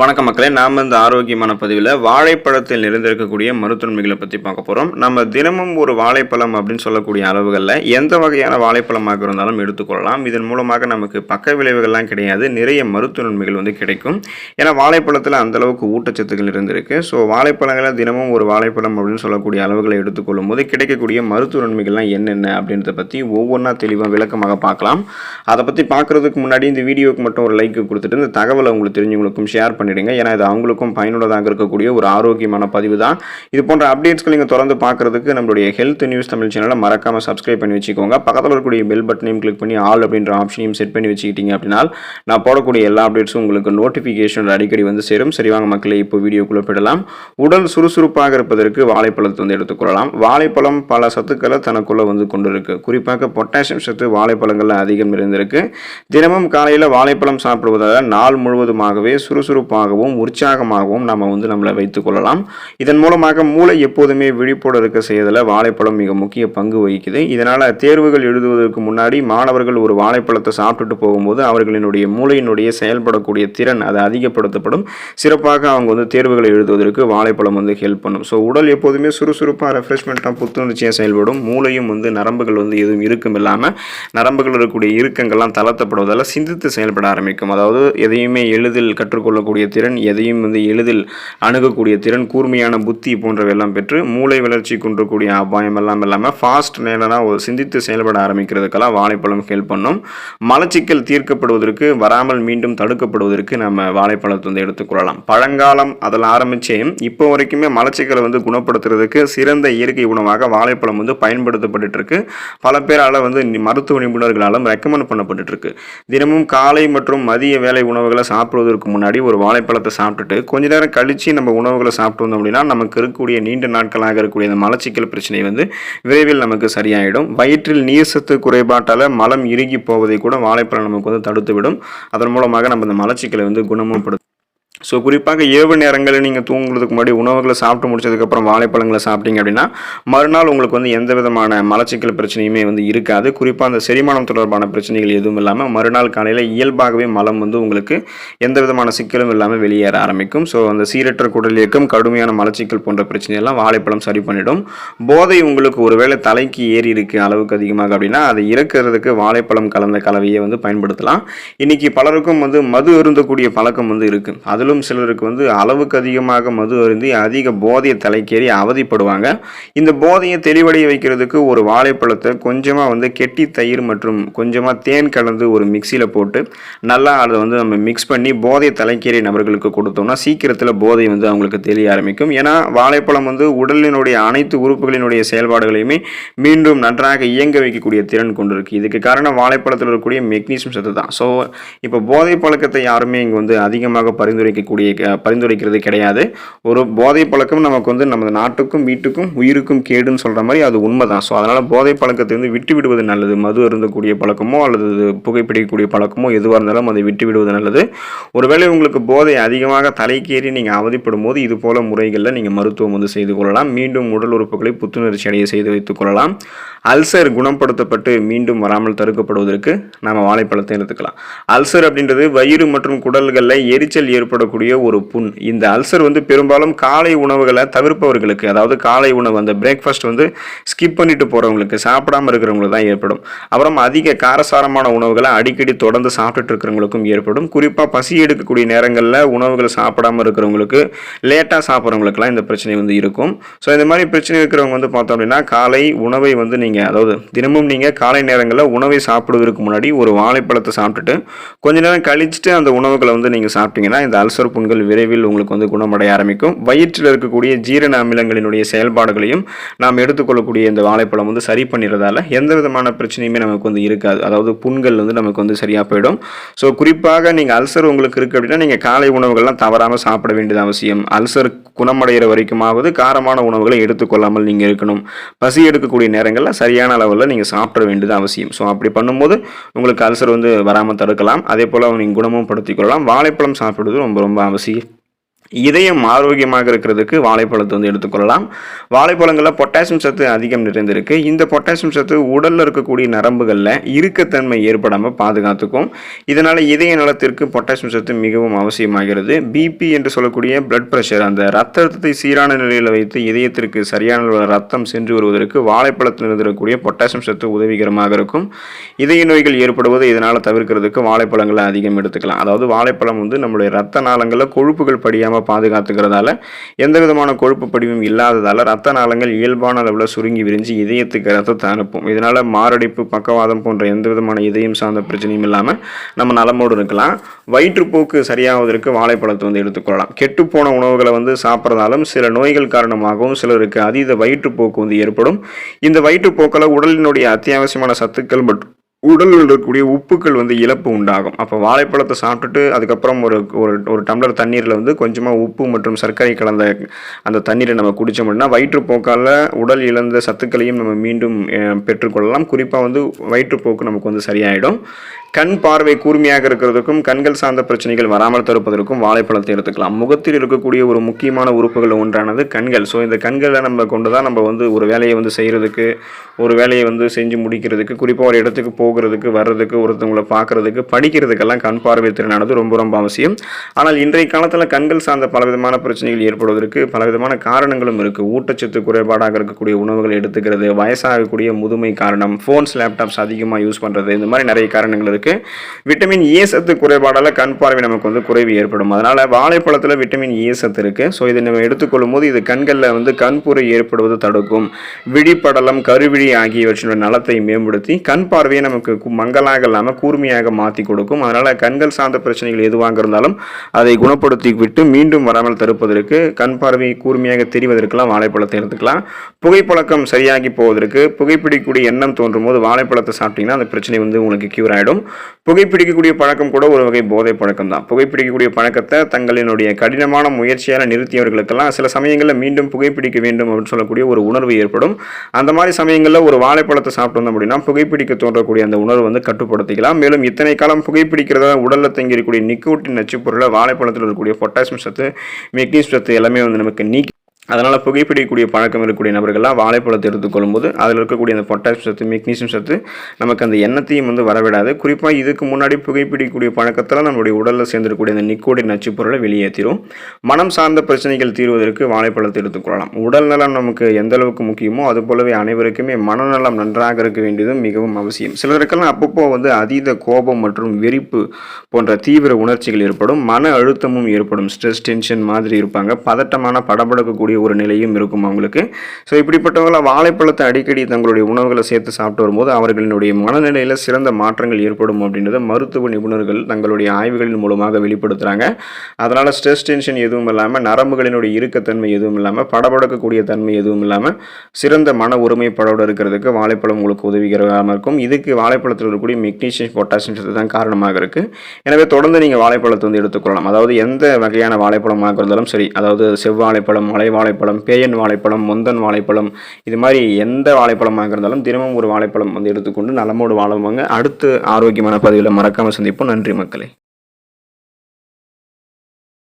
வணக்கம் மக்களே நாம் இந்த ஆரோக்கியமான பதிவில் வாழைப்பழத்தில் நிறைந்திருக்கக்கூடிய மருத்துவன்மைகளை பற்றி பார்க்க போகிறோம் நம்ம தினமும் ஒரு வாழைப்பழம் அப்படின்னு சொல்லக்கூடிய அளவுகளில் எந்த வகையான வாழைப்பழமாக இருந்தாலும் எடுத்துக்கொள்ளலாம். இதன் மூலமாக நமக்கு பக்க விளைவுகள்லாம் கிடையாது நிறைய மருத்துவ நன்மைகள் வந்து கிடைக்கும். ஏன்னா வாழைப்பழத்தில் அந்தளவுக்கு ஊட்டச்சத்துக்கள் இருந்திருக்கு ஸோ வாழைப்பழங்களை தினமும் ஒரு வாழைப்பழம் அப்படின்னு சொல்லக்கூடிய அளவுகளை எடுத்துக்கொள்ளும் போது கிடைக்கக்கூடிய மருத்துவ நன்மைகள்லாம் என்னென்ன அப்படின்றத பற்றி ஒவ்வொன்றா தெளிவாக விளக்கமாக பார்க்கலாம். அதை பற்றி பார்க்குறதுக்கு முன்னாடி இந்த வீடியோவுக்கு மட்டும் ஒரு லைக் கொடுத்துட்டு இந்த தகவலை உங்களுக்கு தெரிஞ்சவங்களுக்கும் ஷேர் பண்ணிடுங்க. ஏன்னா இது அவங்களுக்கும் பயனுள்ளதாக இருக்கக்கூடிய ஒரு ஆரோக்கியமான பதிவு தான். இது போன்ற அப்டேட்ஸ்கள் நீங்கள் தொடர்ந்து பார்க்குறதுக்கு நம்மளுடைய ஹெல்த் நியூஸ் தமிழ் சேனலை மறக்காமல் சப்ஸ்கிரைப் பண்ணி வச்சுக்கோங்க. பக்கத்தில் இருக்கக்கூடிய பெல் பட்டனையும் கிளிக் பண்ணி ஆல் அப்படின்ற ஆப்ஷனையும் செட் பண்ணி வச்சுக்கிட்டீங்க அப்படின்னா நான் போடக்கூடிய எல்லா அப்டேட்ஸும் உங்களுக்கு நோட்டிஃபிகேஷன் அடிக்கடி வந்து சேரும். சரி வாங்க மக்களை இப்போ வீடியோக்குள்ளே போயிடலாம். உடல் சுறுசுறுப்பாக இருப்பதற்கு வாழைப்பழத்தை வந்து எடுத்துக்கொள்ளலாம். வாழைப்பழம் பல சத்துக்களை தனக்குள்ளே வந்து கொண்டு இருக்கு குறிப்பாக பொட்டாசியம் சத்து வாழைப்பழங்களில் அதிகம் இருந்திருக்கு. தினமும் காலையில் வாழைப்பழம் சாப்பிடுவதால் நாள் முழுவதுமாகவே சுறுசுறுப்பாகவும் உற்சாகமாகவும் நம்ம வந்து நம்மளை வைத்துக்கொள்ளலாம் இதன் மூலமாக மூளை எப்போதுமே விழிப்போடு இருக்க செய்யறதுல வாழைப்பழம் மிக முக்கிய பங்கு வகிக்குது. இதனால் தேர்வுகள் எழுதுவதற்கு முன்னாடி மாணவர்கள் ஒரு வாழைப்பழத்தை சாப்பிட்டுட்டு போகும்போது அவர்களினுடைய மூளையினுடைய செயல்படக்கூடிய திறன் அது அதிகப்படுத்தப்படும். சிறப்பாக அவங்க வந்து தேர்வுகளை எழுதுவதற்கு வாழைப்பழம் வந்து ஹெல்ப் பண்ணும். ஸோ உடல் எப்போதுமே சுறுசுறுப்பாக ரெஃப்ரெஷ்மெண்ட்டாக புத்துணர்ச்சியாக செயல்படும். மூளையும் வந்து நரம்புகள் வந்து எதுவும் இருக்கும் இல்லாமல் நரம்புகள் இருக்கக்கூடிய இறுக்கங்கள்லாம் தளர்த்தப்படுவதால் சிந்தித்து செயல்பட ஆரம்பிக்கும். அதாவது எதையுமே எளிதில் கற்றுக்கொள்ளக்கூடிய திறன் எதையும் வந்து எளிதில் அணுகக்கூடிய திறன் கூர்மையான புத்தி போன்றவையெல்லாம் பெற்று மூளை வளர்ச்சி குன்றக்கூடிய அபாயம் எல்லாம் இல்லாமல் ஃபாஸ்ட் நேரனாக ஒரு சிந்தித்து செயல்பட ஆரம்பிக்கிறதுக்கெல்லாம் வாழைப்பழம் ஹெல்ப் பண்ணும். மலச்சிக்கல் தீர்க்கப்படுவதற்கு வராமல் மீண்டும் தடுக்கப்படுவதற்கு நம்ம வாழைப்பழத்தை வந்து எடுத்துக்கொள்ளலாம் பழங்காலம் அதில் ஆரம்பிச்சே இப்போ வரைக்குமே மலச்சிக்கலை வந்து குணப்படுத்துறதுக்கு சிறந்த இயற்கை உணவாக வாழைப்பழம் வந்து பயன்படுத்தப்பட்டு இருக்கு பல பேரால் வந்து மருத்துவ நிபுணர்களாலும் ரெக்கமெண்ட் பண்ணப்பட்டு இருக்கு தினமும் காலை மற்றும் மதிய வேலை உணவுகளை சாப்பிடுவதற்கு முன்னாடி ஒரு வாழைப்பழத்தை சாப்பிட்டுட்டு கொஞ்ச நேரம் கழித்து நம்ம உணவுகளை சாப்பிட்டு வந்தோம் அப்படின்னா நமக்கு இருக்கக்கூடிய நீண்ட நாட்களாக இருக்கக்கூடிய இந்த மலச்சிக்கல் பிரச்சனை வந்து விரைவில் நமக்கு சரியாயிடும். வயிற்றில் நீர் சத்து குறைபாட்டால் மலம் இறுகி போவதை கூட வாழைப்பழம் நமக்கு வந்து தடுத்துவிடும். அதன் மூலமாக நம்ம இந்த மலச்சிக்கலை வந்து குணமும் ஸோ குறிப்பாக இரவு நேரங்களில் நீங்கள் தூங்குறதுக்கு முன்னாடி உணவுகளை சாப்பிட்டு முடிச்சதுக்கப்புறம் வாழைப்பழங்களை சாப்பிட்டீங்க அப்படின்னா மறுநாள் உங்களுக்கு வந்து எந்த விதமான மலச்சிக்கல் பிரச்சனையுமே வந்து இருக்காது. குறிப்பாக அந்த செரிமானம் தொடர்பான பிரச்சனைகள் எதுவும் இல்லாமல் மறுநாள் காலையில் இயல்பாகவே மலம் வந்து உங்களுக்கு எந்த விதமான சிக்கலும் இல்லாமல் வெளியேற ஆரம்பிக்கும். ஸோ அந்த சீரற்ற குடல் இயக்கம் கடுமையான மலச்சிக்கல் போன்ற பிரச்சனையெல்லாம் வாழைப்பழம் சரி பண்ணிடும். போதை உங்களுக்கு ஒருவேளை தலைக்கு ஏறி இருக்கு அளவுக்கு அதிகமாக அப்படின்னா அதை இறக்கிறதுக்கு வாழைப்பழம் கலந்த கலவையை வந்து பயன்படுத்தலாம். இன்னைக்கு பலருக்கும் வந்து மது அருந்தக்கூடிய பழக்கம் வந்து இருக்கு. அதிலும் சிலருக்கு வந்து அளவுக்கு அதிகமாக மது அருந்தி அதிக போதையை தலைக்கேறி அவதிப்படுவாங்க. இந்த போதையை தெளிவடைய வைக்கிறதுக்கு ஒரு வாழைப்பழத்தை கொஞ்சமாக வந்து கெட்டி தயிர் மற்றும் கொஞ்சமாக தேன் கலந்து ஒரு மிக்சியில் போட்டு நல்லா அதை வந்து நம்ம மிக்ஸ் பண்ணி போதை தலைக்கேறிய நபர்களுக்கு கொடுத்தோம்னா சீக்கிரத்தில் போதை வந்து அவங்களுக்கு தெரிய ஆரம்பிக்கும். ஏன்னா வாழைப்பழம் வந்து உடலினுடைய அனைத்து உறுப்புகளினுடைய செயல்பாடுகளையுமே மீண்டும் நன்றாக இயங்க வைக்கக்கூடிய திறன் கொண்டிருக்கு. இதுக்கு காரணம் வாழைப்பழத்தில் இருக்கக்கூடிய மெக்னீசியம் சத்து தான். ஸோ இப்போ போதை பழக்கத்தை யாருமே இங்கே வந்து அதிகமாக பரிந்துரைக்க பரிந்துரைக்கக்கூடிய பரிந்துரைக்கிறது கிடையாது. ஒரு போதை பழக்கம் நமக்கு வந்து நமது நாட்டுக்கும் வீட்டுக்கும் உயிருக்கும் கேடுன்னு சொல்கிற மாதிரி அது உண்மைதான். ஸோ அதனால் போதை பழக்கத்தை வந்து விட்டு விடுவது நல்லது. மது அருந்தக்கூடிய பழக்கமோ அல்லது புகைப்பிடிக்கக்கூடிய பழக்கமோ எதுவாக இருந்தாலும் அதை விட்டு விடுவது நல்லது. ஒருவேளை உங்களுக்கு போதை அதிகமாக தலைக்கேறி நீங்கள் அவதிப்படும் போது இது போல முறைகளில் நீங்கள் மருத்துவம் வந்து செய்து கொள்ளலாம். மீண்டும் உடல் உறுப்புகளை புத்துணர்ச்சி அடைய செய்து வைத்துக் கொள்ளலாம். அல்சர் குணப்படுத்தப்பட்டு மீண்டும் வராமல் தடுக்கப்படுவதற்கு நாம் வாழைப்பழத்தை எடுத்துக்கலாம். அல்சர் அப்படின்றது வயிறு மற்றும் குடல்களில் எரிச்சல் ஏற்படும் ஏற்படக்கூடிய ஒரு புண். இந்த அல்சர் வந்து பெரும்பாலும் காலை உணவுகளை தவிர்ப்பவர்களுக்கு அதாவது காலை உணவு அந்த பிரேக்ஃபாஸ்ட் வந்து ஸ்கிப் பண்ணிட்டு போகிறவங்களுக்கு சாப்பிடாம இருக்கிறவங்களுக்கு தான் ஏற்படும். அப்புறம் அதிக காரசாரமான உணவுகளை அடிக்கடி தொடர்ந்து சாப்பிட்டுட்டு இருக்கிறவங்களுக்கும் ஏற்படும். குறிப்பாக பசி எடுக்கக்கூடிய நேரங்களில் உணவுகள் சாப்பிடாம இருக்கிறவங்களுக்கு லேட்டாக சாப்பிட்றவங்களுக்குலாம் இந்த பிரச்சனை வந்து இருக்கும். ஸோ இந்த மாதிரி பிரச்சனை இருக்கிறவங்க வந்து பார்த்தோம் அப்படின்னா காலை உணவை வந்து நீங்கள் அதாவது தினமும் நீங்கள் காலை நேரங்களில் உணவை சாப்பிடுவதற்கு முன்னாடி ஒரு வாழைப்பழத்தை சாப்பிட்டுட்டு கொஞ்ச நேரம் கழிச்சுட்டு அந்த உணவுகளை வந்து நீங்கள் சாப்பிட்டீங்கன்னா இந்த அல்சர் புண்கள் விரைவில் உங்களுக்கு வந்து குணமடைய ஆரம்பிக்கும். வயிற்றில் இருக்கக்கூடிய ஜீரண அமிலங்களினுடைய செயல்பாடுகளையும் நாம் எடுத்துக்கொள்ளக்கூடிய இந்த வாழைப்பழம் வந்து சரி பண்ணிடுறதால எந்த விதமான பிரச்சனையுமே நமக்கு வந்து இருக்காது. அதாவது புண்கள் வந்து நமக்கு வந்து சரியாக போயிடும். ஸோ குறிப்பாக நீங்கள் அல்சர் உங்களுக்கு இருக்குது அப்படின்னா நீங்கள் காலை உணவுகள்லாம் தவறாமல் சாப்பிட வேண்டியது அவசியம். அல்சர் குணமடைகிற வரைக்குமாவது காரமான உணவுகளை எடுத்துக்கொள்ளாமல் நீங்கள் இருக்கணும். பசி எடுக்கக்கூடிய நேரங்களில் சரியான அளவில் நீங்கள் சாப்பிட வேண்டியது அவசியம். ஸோ அப்படி பண்ணும்போது உங்களுக்கு அல்சர் வந்து வராமல் தடுக்கலாம். அதே போல் நீங்கள் குணமும் படுத்திக்கொள்ளலாம் வாழைப்பழம் சாப்பிடுவது ரொம்ப ரொம்ப அவசியம் இதயம் ஆரோக்கியமாக இருக்கிறதுக்கு வாழைப்பழத்தை வந்து எடுத்துக்கொள்ளலாம். வாழைப்பழங்களில் பொட்டாசியம் சத்து அதிகம் நிறைந்திருக்கு. இந்த பொட்டாசியம் சத்து உடலில் இருக்கக்கூடிய நரம்புகளில் இறுக்கத்தன்மை ஏற்படாமல் பாதுகாத்துக்கும். இதனால் இதய நலத்திற்கு பொட்டாசியம் சத்து மிகவும் அவசியமாகிறது. பிபி என்று சொல்லக்கூடிய பிளட் ப்ரெஷர் அந்த ரத்த அழுத்தத்தை சீரான நிலையில் வைத்து இதயத்திற்கு சரியான ரத்தம் சென்று வருவதற்கு வாழைப்பழத்தில் இருந்திருக்கக்கூடிய பொட்டாசியம் சத்து உதவிகரமாக இருக்கும். இதய நோய்கள் ஏற்படுவது இதனால் தவிர்க்கிறதுக்கு வாழைப்பழங்களை அதிகம் எடுத்துக்கலாம். அதாவது வாழைப்பழம் வந்து நம்மளுடைய ரத்த நாளங்களில் கொழுப்புகள் படியாமல் பாதுகாத்துக்கிறதால எந்த விதமான கொழுப்பு படிவும் இல்லாததால் ரத்த நாளங்கள் இயல்பான அளவில் சுருங்கி விரிஞ்சு இதயத்துக்கு ரத்தத்தை அனுப்பும். இதனால் மாரடைப்பு பக்கவாதம் போன்ற எந்த விதமான இதயம் சார்ந்த பிரச்சனையும் இல்லாமல் நம்ம நலமோடு இருக்கலாம். வயிற்றுப்போக்கு சரியாவதற்கு வாழைப்பழத்தை வந்து எடுத்துக்கொள்ளலாம் கெட்டுப்போன உணவுகளை வந்து சாப்பிட்றதாலும் சில நோய்கள் காரணமாகவும் சிலருக்கு அதீத வயிற்றுப்போக்கு வந்து ஏற்படும். இந்த வயிற்றுப்போக்கில் உடலினுடைய அத்தியாவசியமான சத்துக்கள் மற்றும் உடலில் இருக்கக்கூடிய உப்புக்கள் வந்து இழப்பு உண்டாகும். அப்போ வாழைப்பழத்தை சாப்பிட்டுட்டு அதுக்கப்புறம் ஒரு ஒரு ஒரு டம்ளர் தண்ணீரில் வந்து கொஞ்சமாக உப்பு மற்றும் சர்க்கரை கலந்த அந்த தண்ணீரை நம்ம குடித்தோம்னா வயிற்றுப்போக்கால் உடல் இழந்த சத்துக்களையும் நம்ம மீண்டும் பெற்றுக்கொள்ளலாம். குறிப்பாக வந்து வயிற்றுப்போக்கு நமக்கு வந்து சரியாயிடும். கண் பார்வை கூர்மையாக இருக்கிறதுக்கும் கண்கள் சார்ந்த பிரச்சனைகள் வராமல் தடுப்பதற்கும் வாழைப்பழத்தை எடுத்துக்கலாம். முகத்தில் இருக்கக்கூடிய ஒரு முக்கியமான உறுப்புகள் ஒன்றானது கண்கள். ஸோ இந்த கண்களை நம்ம கொண்டு தான் நம்ம வந்து ஒரு வேலையை வந்து செய்கிறதுக்கு ஒரு வேலையை வந்து செஞ்சு முடிக்கிறதுக்கு குறிப்பாக ஒரு இடத்துக்கு போக போகிறதுக்கு வர்றதுக்கு ஒருத்தவங்களை பார்க்கறதுக்கு படிக்கிறதுக்கெல்லாம் கண் பார்வை திறனானது ரொம்ப ரொம்ப அவசியம். ஆனால் இன்றைய காலத்தில் கண்கள் சார்ந்த பலவிதமான பிரச்சனைகள் ஏற்படுவதற்கு பலவிதமான காரணங்களும் இருக்குது ஊட்டச்சத்து குறைபாடாக இருக்கக்கூடிய உணவுகளை எடுத்துக்கிறது வயசாகக்கூடிய முதுமை காரணம் ஃபோன்ஸ் லேப்டாப்ஸ் அதிகமாக யூஸ் பண்ணுறது இந்த மாதிரி நிறைய காரணங்கள் இருக்குது விட்டமின் ஏ சத்து குறைபாடால் கண் பார்வை நமக்கு வந்து குறைவு ஏற்படும். அதனால் வாழைப்பழத்தில் விட்டமின் ஏ சத்து இருக்குது ஸோ இதை நம்ம எடுத்துக்கொள்ளும் போது இது கண்களில் வந்து கண்புரை ஏற்படுவது தடுக்கும். விழிப்படலம் கருவிழி ஆகியவற்றின் நலத்தை மேம்படுத்தி கண் பார்வையை நம்ம நமக்கு மங்கலாக இல்லாமல் கூர்மையாக மாற்றி கொடுக்கும். அதனால் கண்கள் சார்ந்த பிரச்சனைகள் எதுவாக இருந்தாலும் அதை குணப்படுத்தி விட்டு மீண்டும் வராமல் தடுப்பதற்கு கண் பார்வை கூர்மையாக தெரிவதற்கெல்லாம் வாழைப்பழத்தை எடுத்துக்கலாம். புகைப்பழக்கம் சரியாகி போவதற்கு புகைப்பிடிக்கக்கூடிய எண்ணம் தோன்றும் போது வாழைப்பழத்தை சாப்பிட்டீங்கன்னா அந்த பிரச்சனை வந்து உங்களுக்கு கியூர் ஆகிடும் புகைப்பிடிக்கக்கூடிய பழக்கம் கூட ஒரு வகை போதை பழக்கம் தான் புகைப்பிடிக்கக்கூடிய பழக்கத்தை தங்களினுடைய கடினமான முயற்சியால் நிறுத்தியவர்களுக்கெல்லாம் சில சமயங்களில் மீண்டும் புகைப்பிடிக்க வேண்டும் அப்படின்னு சொல்லக்கூடிய ஒரு உணர்வு ஏற்படும். அந்த மாதிரி சமயங்களில் ஒரு வாழைப்பழத்தை சாப்பிட்டு வந்தோம் அப்படின்னா புகைப்பிடிக்க தோன்றக்கூடிய அந்த உணர்வு வந்து கட்டுப்படுத்திக்கலாம். மேலும் இத்தனை காலம் புகைப்பிடிக்கிறதா உடலில் தங்கியிருக்கக்கூடிய நிக்கோட்டின் நச்சுப்பொருளை வாழைப்பழத்தில் இருக்கக்கூடிய பொட்டாசியம் சத்து மெக்னீசியம் சத்து எல்லாமே வந்து நமக்கு நீக்கி அதனால் புகைப்பிடிக்கக்கூடிய பழக்கம் இருக்கக்கூடிய நபர்கள்லாம் வாழைப்பழத்தை எடுத்துக்கொள்ளும் போது அதில் இருக்கக்கூடிய அந்த பொட்டாசியம் சத்து மெக்னீசியம் சத்து நமக்கு அந்த எண்ணத்தையும் வந்து வரவிடாது. குறிப்பாக இதுக்கு முன்னாடி புகைப்பிடிக்கக்கூடிய பழக்கத்தில் நம்மளுடைய உடலில் சேர்ந்திருக்கக்கூடிய அந்த நிக்கோடின் நச்சுப்பொருளை வெளியேற்றிடும் மனம் சார்ந்த பிரச்சனைகள் தீர்வதற்கு வாழைப்பழத்தை எடுத்துக்கொள்ளலாம் உடல் நலம் நமக்கு எந்த அளவுக்கு முக்கியமோ அது போலவே அனைவருக்குமே மனநலம் நன்றாக இருக்க வேண்டியது மிகவும் அவசியம். சிலருக்கெல்லாம் அப்பப்போ வந்து அதீத கோபம் மற்றும் வெறிப்பு போன்ற தீவிர உணர்ச்சிகள் ஏற்படும். மன அழுத்தமும் ஏற்படும். ஸ்ட்ரெஸ் டென்ஷன் மாதிரி இருப்பாங்க. பதட்டமான படபடக்கக்கூடிய ஒரு நிலையும் இருக்கும் அவங்களுக்கு. ஸோ இப்படிப்பட்டவங்கள வாழைப்பழத்தை அடிக்கடி தங்களுடைய உணவுகளை சேர்த்து சாப்பிட்டு வரும்போது அவர்களினுடைய மனநிலையில் சிறந்த மாற்றங்கள் ஏற்படும் அப்படின்றத மருத்துவ நிபுணர்கள் தங்களுடைய ஆய்வுகளின் மூலமாக வெளிப்படுத்துகிறாங்க அதனால் ஸ்ட்ரெஸ் டென்ஷன் எதுவும் இல்லாமல் நரம்புகளினுடைய இறுக்கத்தன்மை எதுவும் இல்லாமல் படபடக்கக்கூடிய தன்மை எதுவும் இல்லாமல் சிறந்த மன ஒருமைப்பாடோடு இருக்கிறதுக்கு வாழைப்பழம் உங்களுக்கு உதவிகரமாக இருக்கும். இதுக்கு வாழைப்பழத்தில் இருக்கக்கூடிய மெக்னீஷியம் பொட்டாசியம் சத்து தான் காரணமாக இருக்குது எனவே தொடர்ந்து நீங்கள் வாழைப்பழத்தை வந்து எடுத்துக்கொள்ளலாம். அதாவது எந்த வகையான வாழைப்பழமாக இருந்தாலும் சரி அதாவது செவ்வாழைப்பழம் மலைவாழை வாழைப்பழம் பேயன் வாழைப்பழம் முந்தன் வாழைப்பழம் இது மாதிரி எந்த வாழைப்பழமாக இருந்தாலும் தினமும் ஒரு வாழைப்பழம் வந்து எடுத்துக்கொண்டு நலமோடு வாழுவாங்க. அடுத்து ஆரோக்கியமான பதிவில் மறக்காமல் சந்திப்போம். நன்றி மக்களே.